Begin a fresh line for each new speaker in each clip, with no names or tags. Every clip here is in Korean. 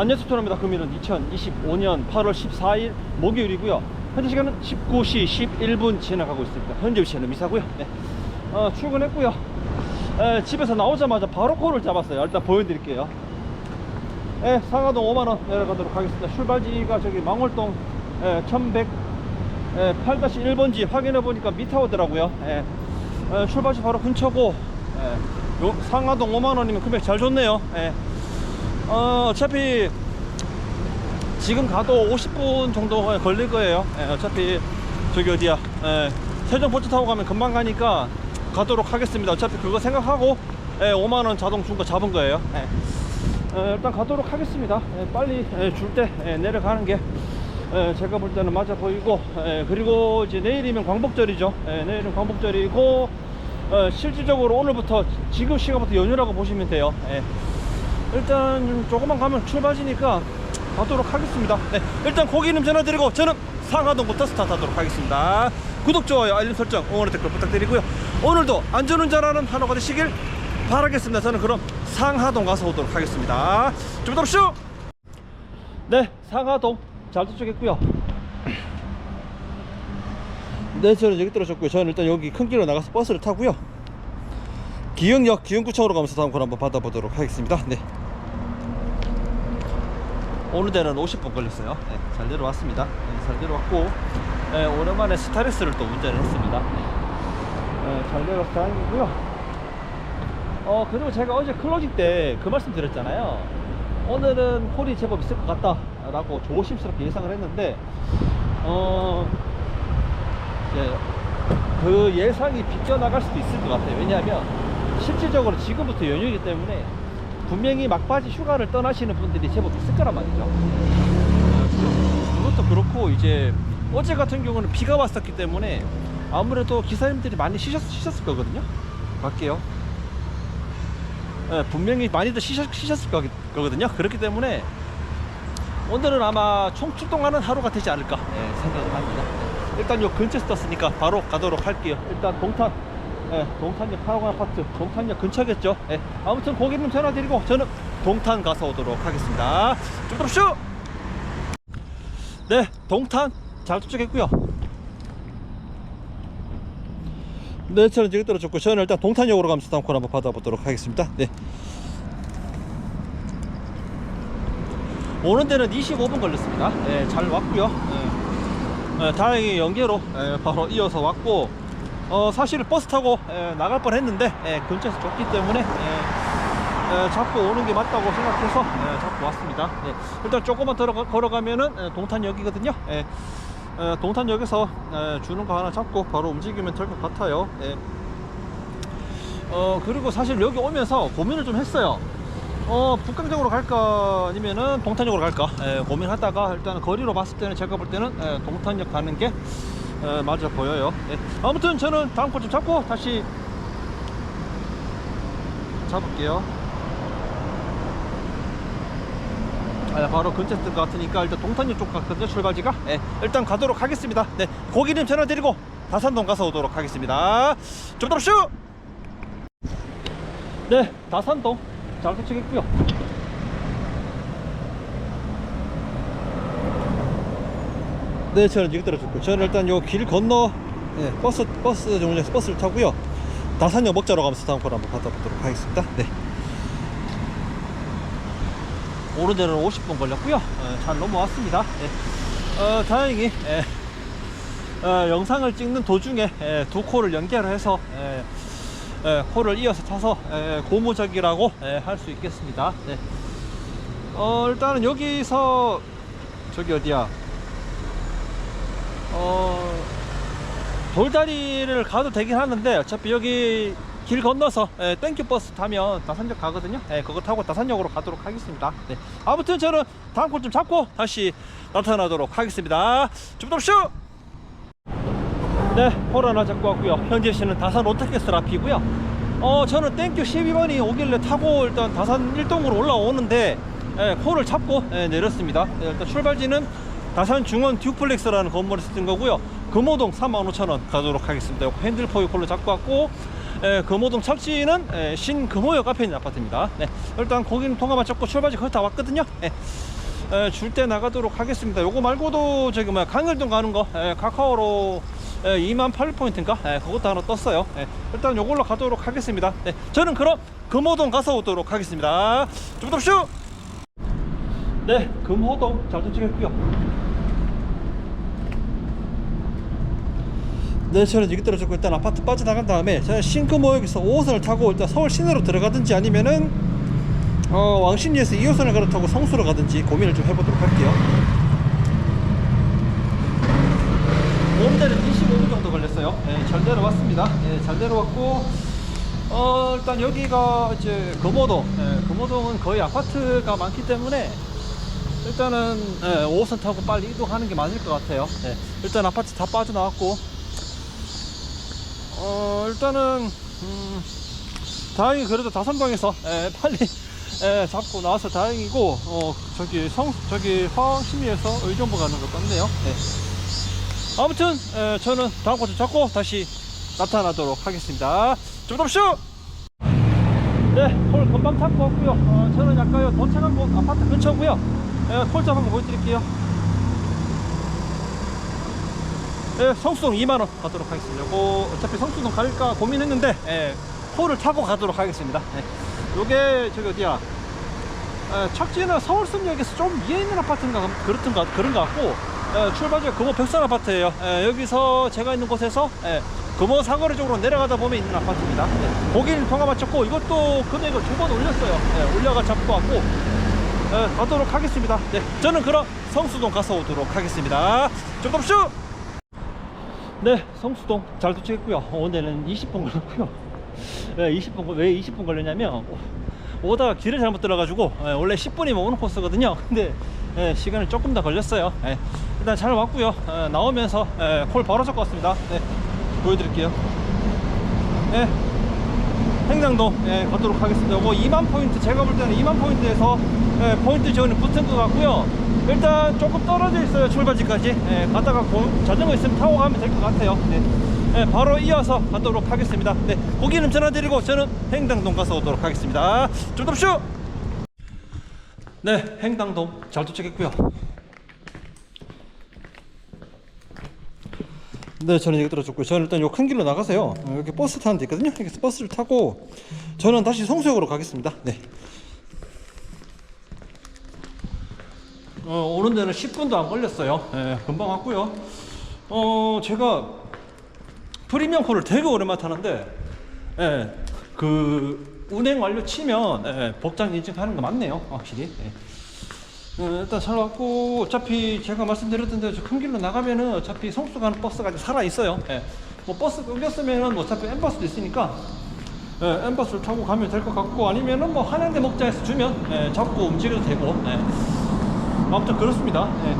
안녕하십니까 금일은 2025년 8월 14일 목요일이고요. 현재 시간은 19시 11분 지나가고 있습니다. 현재 위치는 미사고요. 네. 어, 출근했고요. 에, 집에서 나오자마자 바로 콜을 잡았어요. 일단 보여드릴게요. 예, 상하동 5만원 내려가도록 하겠습니다. 출발지가 저기 망월동 예, 1100 예, 8-1번지 확인해 보니까 미타오더라고요. 예. 예, 출발지 바로 근처고 예, 요 상하동 5만원이면 금액 잘 좋네요. 예. 어, 어차피 지금 가도 50분 정도 걸릴 거예요. 예, 어차피 저기 어디야? 예, 세종포트 타고 가면 금방 가니까 가도록 하겠습니다. 어차피 그거 생각하고 예, 5만 원 자동 중고 잡은 거예요. 예. 어, 일단 가도록 하겠습니다. 예, 빨리 줄때 내려가는 게 예, 제가 볼 때는 맞아 보이고 예, 그리고 이제 내일이면 광복절이죠. 예, 내일은 광복절이고 어, 실질적으로 오늘부터 지금 시간부터 연휴라고 보시면 돼요. 예. 일단 조금만 가면 출발지니까 가도록 하겠습니다. 네, 일단 고기 이름 전화드리고 저는 상하동부터 스타트하도록 하겠습니다. 구독, 좋아요, 알림 설정, 응원의 댓글 부탁드리고요. 오늘도 안전운전하는 하루가 되시길 바라겠습니다. 저는 그럼 상하동 가서 오도록 하겠습니다. 좀더 슈! 네, 상하동 잘 도착했고요. 네, 저는 여기 떨어졌고요. 저는 일단 여기 큰 길로 나가서 버스를 타고요. 기흥역 기흥구청으로 가면서 다음 걸 한번 받아보도록 하겠습니다. 네. 오는 데는 50분 걸렸어요. 네, 잘 내려왔습니다. 네, 잘 내려왔고 네, 오랜만에 스타렉스를 또 운전을 했습니다. 네, 네, 잘 내려와서 다행이고요. 어 그리고 제가 어제 클로징 때 그 말씀 드렸잖아요. 오늘은 홀이 제법 있을 것 같다 라고 조심스럽게 예상을 했는데 어 이제 그 예상이 비껴나갈 수도 있을 것 같아요. 왜냐하면 실질적으로 지금부터 연휴이기 때문에 분명히 막바지 휴가를 떠나시는 분들이 제법 있을 거란 말이죠. 그것도 그렇고 이제 어제 같은 경우는 비가 왔었기 때문에 아무래도 기사님들이 많이 쉬셨, 쉬셨을 거거든요. 갈게요. 예, 분명히 많이들 쉬셨, 쉬셨을 거, 거거든요. 그렇기 때문에 오늘은 아마 총출동하는 하루가 되지 않을까 예, 생각을 합니다. 일단 요 근처에서 떴으니까 바로 가도록 할게요. 일단 동탄, 예, 동탄역 파라곤 아파트, 동탄역 근처겠죠. 예, 아무튼 고객님 전화 드리고 저는 동탄 가서 오도록 하겠습니다. 좀 들어오시오! 네, 동탄 잘 도착했고요. 네, 저는 지금 떨어졌고 저는 일단 동탄역으로 가면서 다음 콜 한번 받아보도록 하겠습니다. 네. 오는 데는 25분 걸렸습니다. 네, 잘 왔고요. 네. 네, 다행히 연계로 예, 바로 이어서 왔고 어, 사실 버스 타고 예, 나갈 뻔 했는데 예, 근처에서 좁기 때문에 예, 예, 잡고 오는 게 맞다고 생각해서 예, 잡고 왔습니다. 예, 일단 조금만 더 걸어가면은 예, 동탄역이거든요. 예, 예, 동탄역에서 예, 주는 거 하나 잡고 바로 움직이면 될 것 같아요. 예. 어 그리고 사실 여기 오면서 고민을 좀 했어요. 어 북강적으로 갈까 아니면은 동탄역으로 갈까 예, 고민하다가 일단 거리로 봤을 때는 제가 볼 때는 예, 동탄역 가는 게 예, 맞아 보여요. 예. 아무튼 저는 다음 거 좀 잡고 다시 잡을게요. 아, 바로 근처에 뜰것 같으니까 일단 동탄역 쪽 같거든요 출발지가 예, 일단 가도록 하겠습니다 네 고객님 전화 드리고 다산동 가서 오도록 하겠습니다 좀 더쇼 네 다산동 잘 도착했고요 네 저는 지금 떨어졌고 저는 일단 요 길 건너 예, 버스 버스 정류장에서 버스를 타고요. 다산역 먹자로 가면서 다음 걸 한번 받아보도록 하겠습니다. 네. 오는 데는 50분 걸렸고요. 어, 잘 넘어왔습니다. 예. 어, 다행히 예. 어, 영상을 찍는 도중에 예, 두 코를 연결해서 예, 예, 코를 이어서 타서 예, 고무적이라고 예, 할수 있겠습니다. 네. 어, 일단은 여기서 저기 어디야 어, 돌다리를 가도 되긴 하는데 어차피 여기 길 건너서 예, 땡큐 버스 타면 다산역 가거든요. 예, 그거 타고 다산역으로 가도록 하겠습니다. 네. 아무튼 저는 다음 콜좀 잡고 다시 나타나도록 하겠습니다. 좀 더쇼! 네, 콜 하나 잡고 왔고요. 현재 시는 다산 오타캐슬 앞이고요. 어, 저는 땡큐 12번이 오길래 타고 일단 다산 1동으로 올라오는데 예, 콜을 잡고 예, 내렸습니다. 예, 일단 출발지는 다산 중원 듀플렉스라는 건물에서 뜬 거고요. 금호동 35,000원 가도록 하겠습니다. 핸들 포유 콜로 잡고 왔고 에, 금호동 착지는 에, 신금호역 앞에 있는 아파트입니다. 네, 일단 거기는 통화만 잡고 출발지 거의 다 왔거든요. 네, 줄때 나가도록 하겠습니다. 요거 말고도 저기 뭐야 강일동 가는 거 에, 카카오로 2만 8포인트인가? 그것도 하나 떴어요. 에, 일단 요걸로 가도록 하겠습니다. 네, 저는 그럼 금호동 가서 오도록 하겠습니다. 좀 덥쇼! 네, 금호동 잘 도착했고요. 네, 저는 여기 떨어졌고 일단 아파트 빠져나간 다음에 저는 신금호역에서 5호선을 타고 일단 서울 시내로 들어가든지 아니면은 어, 왕십리에서 2호선을 갈아 타고 성수로 가든지 고민을 좀 해보도록 할게요. 오늘은 25분 정도 걸렸어요. 네, 잘 내려왔습니다. 네, 잘 내려왔고 어, 일단 여기가 이제 금호동. 네, 금호동은 거의 아파트가 많기 때문에 일단은 예, 5호선 타고 빨리 이동하는 게 맞을 것 같아요. 예, 일단 아파트 다 빠져나왔고, 어, 일단은, 음, 다행히 그래도 다산방에서 예, 빨리 예, 잡고 나와서 다행이고, 어, 저기 성, 저기 화왕심리에서 의정부 가는 것 같네요. 예. 아무튼, 예, 저는 다음 곳을 잡고 다시 나타나도록 하겠습니다. 좀 덥쇼! 네, 콜 금방 잡고 왔고요. 어, 저는 아까 도착한 곳 아파트 근처고요. 예, 콜잡 한번 보여드릴게요. 예, 성수동 2만원 가도록 하겠습니다. 요거 어차피 성수동 갈까 고민했는데, 예, 콜을 타고 가도록 하겠습니다. 예. 요게, 저기 어디야. 예, 착지는 서울숲역에서 좀 위에 있는 아파트인가, 그렇던가, 그런 것 같고, 예, 출발지가 금호 백산 아파트예요 예, 여기서 제가 있는 곳에서, 예, 금호 사거리 쪽으로 내려가다 보면 있는 아파트입니다. 예, 거기를 통화 마쳤고, 이것도 금액을 두 번 올렸어요. 예, 올려가 잡고 왔고, 예, 가도록 하겠습니다. 네, 저는 그럼 성수동 가서 오도록 하겠습니다. 조금씩! 네, 성수동 잘 도착했고요. 오늘은 20분 걸렸고요. 네, 20분, 걸- 왜 20분 걸렸냐면, 오- 오다가 길을 잘못 들어가지고, 예, 원래 10분이면 오는 코스거든요. 근데, 예, 시간이 조금 더 걸렸어요. 예, 일단 잘 왔고요. 예, 나오면서, 예, 콜 바로 잡고 왔습니다. 네, 보여드릴게요. 네, 행장동 예, 가도록 하겠습니다. 이거 2만 포인트 제가 볼 때는 2만 포인트에서 예, 포인트 지원이 붙은 것 같고요. 일단 조금 떨어져 있어요 출발지까지. 예, 가다가 고- 자전거 있으면 타고 가면 될 것 같아요. 네. 예, 바로 이어서 가도록 하겠습니다. 네, 고기는 전화드리고 저는 행당동 가서 오도록 하겠습니다. 좀 덥쇼. 네, 행당동 잘 도착했고요. 네, 저는 여기 떨어졌고요. 저는 일단 요 큰 길로 나가세요. 어, 여기 버스 타는 데 있거든요. 여기서 버스를 타고 저는 다시 성수역으로 가겠습니다. 네. 어, 오는 데는 10분도 안 걸렸어요. 예, 금방 왔고요. 어, 제가 프리미엄 콜을 되게 오랜만에 타는데, 예, 그 운행 완료 치면 예, 복장 인증하는 거 맞네요. 확실히. 예. 어, 일단 잘 왔고 어차피 제가 말씀드렸던 대로 큰 길로 나가면은 어차피 성수 가는 버스가 아직 살아 있어요. 예. 뭐 버스 끊겼으면은 뭐 어차피 엠버스도 있으니까 예, 엠버스를 타고 가면 될 것 같고 아니면은 뭐 한양대 목장에서 주면 예, 잡고 움직여도 되고 예. 아무튼 그렇습니다. 예.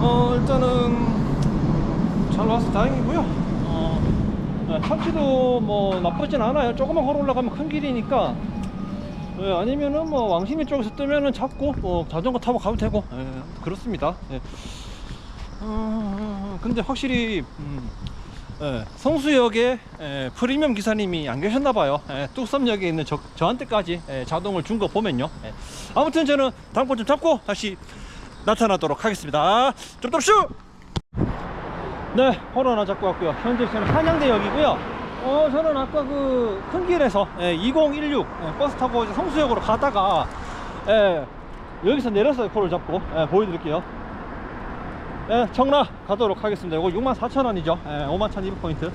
어 일단은 잘 와서 다행이고요. 어, 예, 참치도 뭐 나쁘진 않아요. 조금만 걸어 올라가면 큰 길이니까 예, 아니면은 뭐 왕십리 쪽에서 뜨면은 잡고 뭐 자전거 타고 가도 되고 예, 그렇습니다. 예. 어, 근데 확실히 음, 예, 성수역에 예, 프리미엄 기사님이 안 계셨나 봐요. 예, 뚝섬역에 있는 저, 저한테까지 예, 자동을 준 거 보면요. 예. 아무튼 저는 다음번 좀 잡고 다시 나타나도록 하겠습니다. 좀 더쇼! 네, 호러 하나 잡고 왔고요. 현재 저는 한양대역이고요. 어, 저는 아까 그 큰 길에서 예, 2016 예, 버스 타고 성수역으로 가다가 예, 여기서 내렸어요. 코를 잡고 예, 보여드릴게요. 예, 청라 가도록 하겠습니다. 이거 64,000원이죠. 예, 51,200포인트.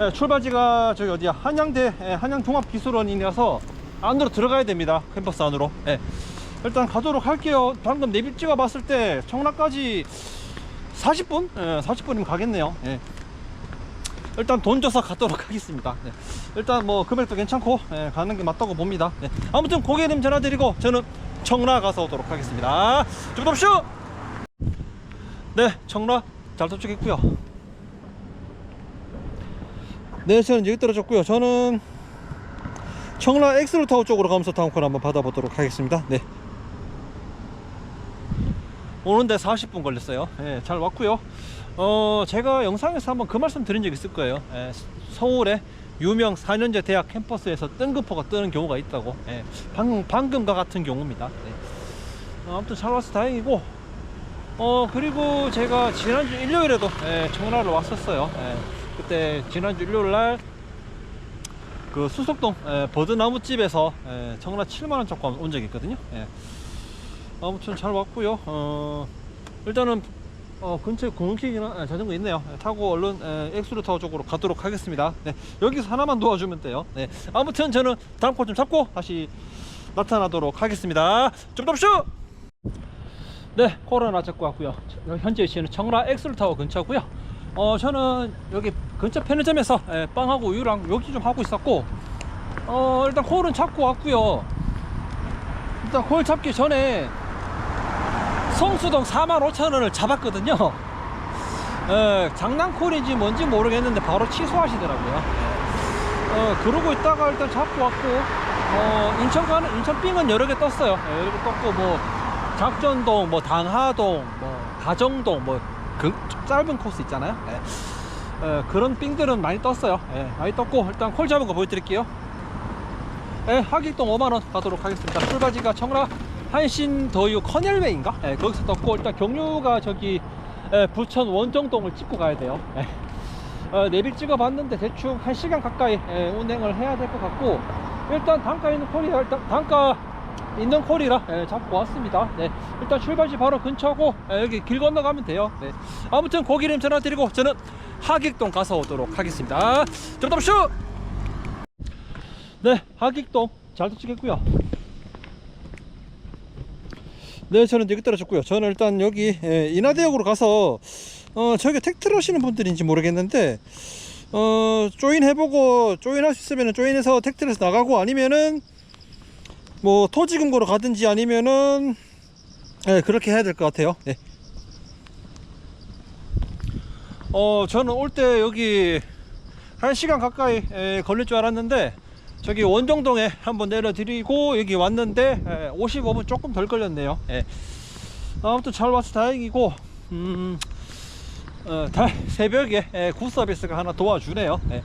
예, 출발지가 저기 어디야? 한양대 예, 한양종합기술원이라서 안으로 들어가야 됩니다. 캠퍼스 안으로. 예. 일단 가도록 할게요. 방금 내비 찍어 봤을 때 청라까지 40분? 예, 40분이면 가겠네요. 예. 일단 돈 줘서 가도록 하겠습니다. 네. 일단 뭐 금액도 괜찮고 예, 가는 게 맞다고 봅니다. 네. 아무튼 고객님 전화 드리고 저는 청라 가서 오도록 하겠습니다. 좀 덥쇼! 네, 청라 잘 도착했고요. 네, 저는 여기 떨어졌고요. 저는 청라 엑스루타워 쪽으로 가면서 다음 콜 한번 받아보도록 하겠습니다. 네. 오는데 40분 걸렸어요. 예, 잘 왔고요. 어, 제가 영상에서 한번 그 말씀 드린 적 있을 거예요. 예, 서울에 유명 4년제 대학 캠퍼스에서 뜬금포가 뜨는 경우가 있다고. 예, 방금, 방금과 같은 경우입니다. 예. 어, 아무튼 잘 와서 다행이고 어 그리고 제가 지난주 일요일에도 예, 청라를 왔었어요 예, 그때 지난주 일요일 날 그 수석동 예, 버드나무집에서 예, 청라 7만원 잡고 온 적이 있거든요 예. 아무튼 잘 왔고요 어, 일단은 어, 근처에 공원킥이나 예, 자전거 있네요 예, 타고 얼른 예, 엑스루터 쪽으로 가도록 하겠습니다 네, 여기서 하나만 도와주면 돼요 네, 아무튼 저는 다음 콜좀 잡고 다시 나타나도록 하겠습니다 좀 덥쇼 네, 코로나 잡고 왔고요. 저- 현재 위치는 청라 엑슬타워 근처고요. 어, 저는 여기 근처 편의점에서 예, 빵하고 우유랑 요기 좀 하고 있었고, 어, 일단 콜은 잡고 왔고요. 일단 콜 잡기 전에 성수동 45,000원을 잡았거든요. 예, 장난콜인지 뭔지 모르겠는데 바로 취소하시더라고요. 예. 어, 그러고 있다가 일단 잡고 왔고, 어, 인천 가는, 인천 빙은 여러 개 떴어요. 예, 여러 개 떴고, 뭐, 작전동, 뭐 당하동, 뭐 가정동, 뭐 그, 짧은 코스 있잖아요. 예. 예, 그런 삥들은 많이 떴어요. 예, 많이 떴고 일단 콜 잡은 거 보여드릴게요. 예, 하길동 5만 원 가도록 하겠습니다. 출바지가 청라 한신 더유 커넬웨이인가? 예, 거기서 떴고 일단 경유가 저기 예, 부천 원정동을 찍고 가야 돼요. 예. 어, 내비 찍어봤는데 대충 1시간 가까이 예, 운행을 해야 될 것 같고 일단 단가 있는 콜이라 일단 단가 있는 콜이라 예, 잡고 왔습니다. 네, 일단 출발지 바로 근처고 예, 여기 길 건너가면 돼요. 네, 아무튼 고기름 전화 드리고 저는 하객동 가서 오도록 하겠습니다. 정답쇼! 네, 하객동 잘 도착했고요. 네, 저는 여기 떨어졌고요. 저는 일단 여기 예, 인하대역으로 가서 어, 저기 택트를 하시는 분들인지 모르겠는데 어, 조인 해보고 조인 할 수 있으면 조인해서 택트에서 나가고 아니면은 뭐 토지금고로 가든지 아니면은 예, 그렇게 해야 될 것 같아요. 네. 어 저는 올 때 여기 한 시간 가까이 예, 걸릴 줄 알았는데 저기 원정동에 한번 내려드리고 여기 왔는데 예, 55분 조금 덜 걸렸네요. 예. 아무튼 잘 와서 다행이고 음, 어, 다, 새벽에 예, 굿 서비스가 하나 도와주네요. 예.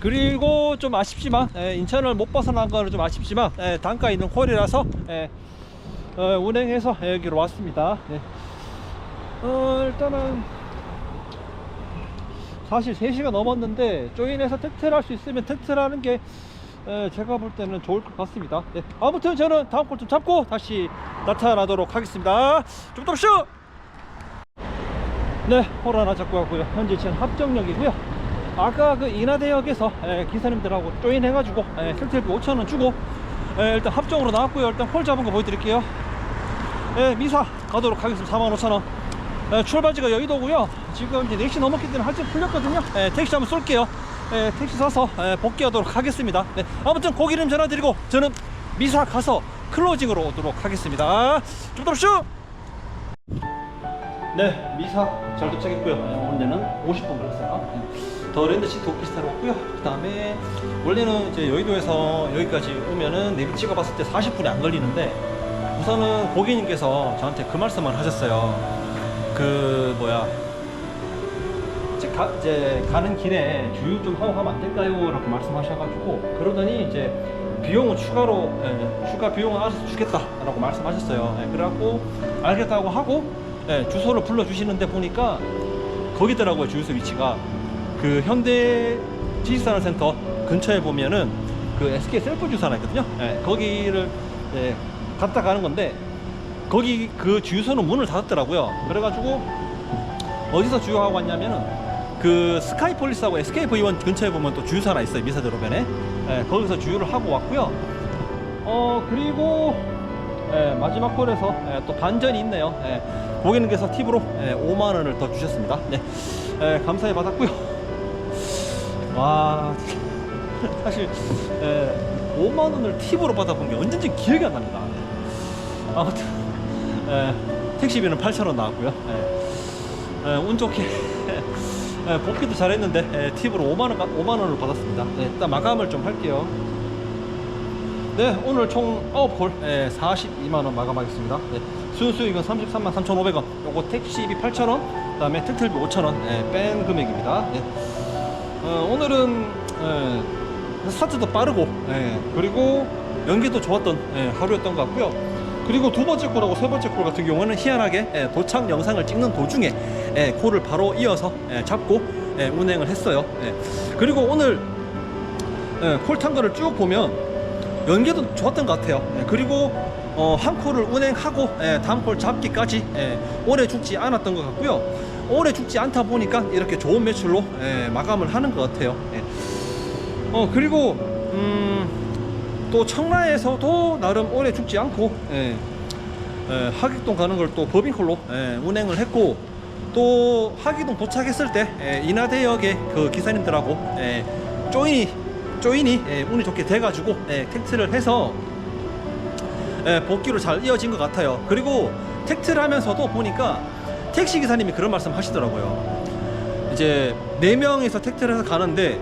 그리고 좀 아쉽지만 예, 인천을 못 벗어난 거는 좀 아쉽지만 예, 단가 있는 콜이라서 예, 어, 운행해서 예, 여기로 왔습니다. 네. 어, 일단은 사실 3시가 넘었는데 조인해서 택트를 할 수 있으면 하는 게 에, 제가 볼 때는 좋을 것 같습니다. 네. 아무튼 저는 다음 콜좀 잡고 다시 나타나도록 하겠습니다. 좀 더 쇼! 네, 홀 하나 잡고 왔고요. 현재 지금 합정역이고요. 아까 그 인하대역에서 에, 기사님들하고 조인해가지고 에, 택트비 5천원 주고 에, 일단 합정으로 나왔고요. 일단 홀 잡은 거 보여드릴게요. 예, 미사 가도록 하겠습니다. 45,000원. 예, 출발지가 여의도고요. 지금 이제 4시 넘었기 때문에 할증 풀렸거든요. 예, 택시 한번 쏠게요. 예, 택시 사서 예, 복귀하도록 하겠습니다. 네, 아무튼 고기 름 전화드리고 저는 미사 가서 클로징으로 오도록 하겠습니다. 좀 더쇼! 네, 미사 잘 도착했고요. 예, 오늘은 50분 걸렸어요. 예, 더 랜드시티 오피스타로 왔고요. 그 다음에 원래는 이제 여의도에서 여기까지 오면은 내비 찍어봤을 때 40분이 안 걸리는데 우선은 고객님께서 저한테 그 말씀을 하셨어요. 그 뭐야 가, 이제 가는 길에 주유 좀 하고 가면 안 될까요? 라고 말씀하셔가지고 그러더니 이제 비용은 추가로 예, 추가 비용은 알아서 주겠다라고 말씀하셨어요. 예, 그래갖고 알겠다고 하고 예, 주소를 불러주시는데 보니까 거기더라고요 주유소 위치가 그 현대 지식산업센터 근처에 보면은 그 SK 셀프 주유소 하나 있거든요. 예, 거기를 예, 갔다 가는 건데 거기 그 주유소는 문을 닫았더라고요. 그래가지고 어디서 주유하고 왔냐면은 그 스카이폴리스하고 SKV1 근처에 보면 또 주유소 하나 있어요. 미사대로변에. 예, 거기서 주유를 하고 왔고요. 어 그리고 예, 마지막 콜에서 예, 또 반전이 있네요. 예, 고객님께서 팁으로 예, 5만 원을 더 주셨습니다. 네, 예, 감사히 받았고요. 와 사실 예, 5만 원을 팁으로 받아본 게 언젠지 기억이 안 납니다. 아무튼 예, 택시비는 8,000원 나왔고요. 예, 예, 운 좋게 예, 복귀도 잘했는데 예, 팁으로 5만 원 5만 원을 받았습니다. 네, 일단 마감을 좀 할게요. 네, 오늘 총 9홀 예, 42만 원 마감하겠습니다. 네, 순수익은 33만 3,500원. 요거 택시비 8,000원, 그 다음에 특틀비 5,000원 예, 뺀 금액입니다. 네. 어, 오늘은 예, 스타트도 빠르고 예, 그리고 연기도 좋았던 예, 하루였던 것 같고요. 그리고 두 번째 콜하고 세 번째 콜 같은 경우는 희한하게 예, 도착 영상을 찍는 도중에 예, 콜을 바로 이어서 예, 잡고 예, 운행을 했어요. 예. 그리고 오늘 예, 콜 탄 거를 쭉 보면 연계도 좋았던 것 같아요. 예, 그리고 어, 한 콜을 운행하고 예, 다음 콜 잡기까지 예, 오래 죽지 않았던 것 같고요. 오래 죽지 않다 보니까 이렇게 좋은 매출로 예, 마감을 하는 것 같아요. 예. 어 그리고 음, 또 청라에서도 나름 오래 죽지 않고 예, 예, 하객동 가는 걸 또 법인콜로 예, 운행을 했고 또 하객동 도착했을 때 예, 인하대역의 그 기사님들하고 예, 조인이 조인이 예, 운이 좋게 돼가지고 예, 택트를 해서 예, 복귀로 잘 이어진 것 같아요. 그리고 택트를 하면서도 보니까 택시 기사님이 그런 말씀 하시더라고요. 이제 네 명이서 택트를 해서 가는데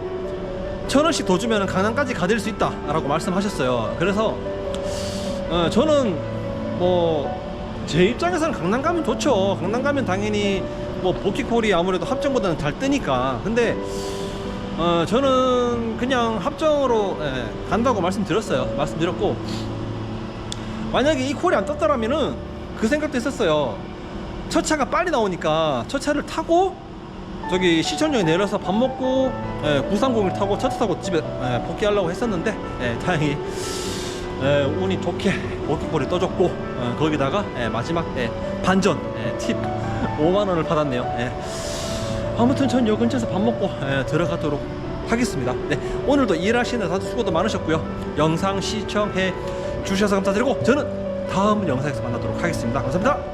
천 원씩 더 주면 강남까지 가될 수 있다라고 말씀하셨어요. 그래서 어, 저는 뭐 제 입장에서는 강남 가면 좋죠. 강남 가면 당연히 뭐 복귀콜이 아무래도 합정보다는 잘 뜨니까. 근데 어, 저는 그냥 합정으로 예, 간다고 말씀드렸어요. 말씀드렸고 만약에 이 콜이 안 떴더라면은 그 생각도 했었어요. 첫 차가 빨리 나오니까 첫 차를 타고 저기 시청역에 내려서 밥 먹고 예, 930을 타고 차 타고 집에 예, 복귀하려고 했었는데 예, 다행히 예, 운이 좋게 복귀콜이 떠줬고 어, 거기다가 예, 마지막 예, 반전 예, 팁 5만 원을 받았네요. 예. 아무튼 전 요 근처에서 밥 먹고 예, 들어가도록 하겠습니다. 네, 오늘도 일하시는 다들 수고도 많으셨고요. 영상 시청해 주셔서 감사드리고 저는 다음 영상에서 만나도록 하겠습니다. 감사합니다.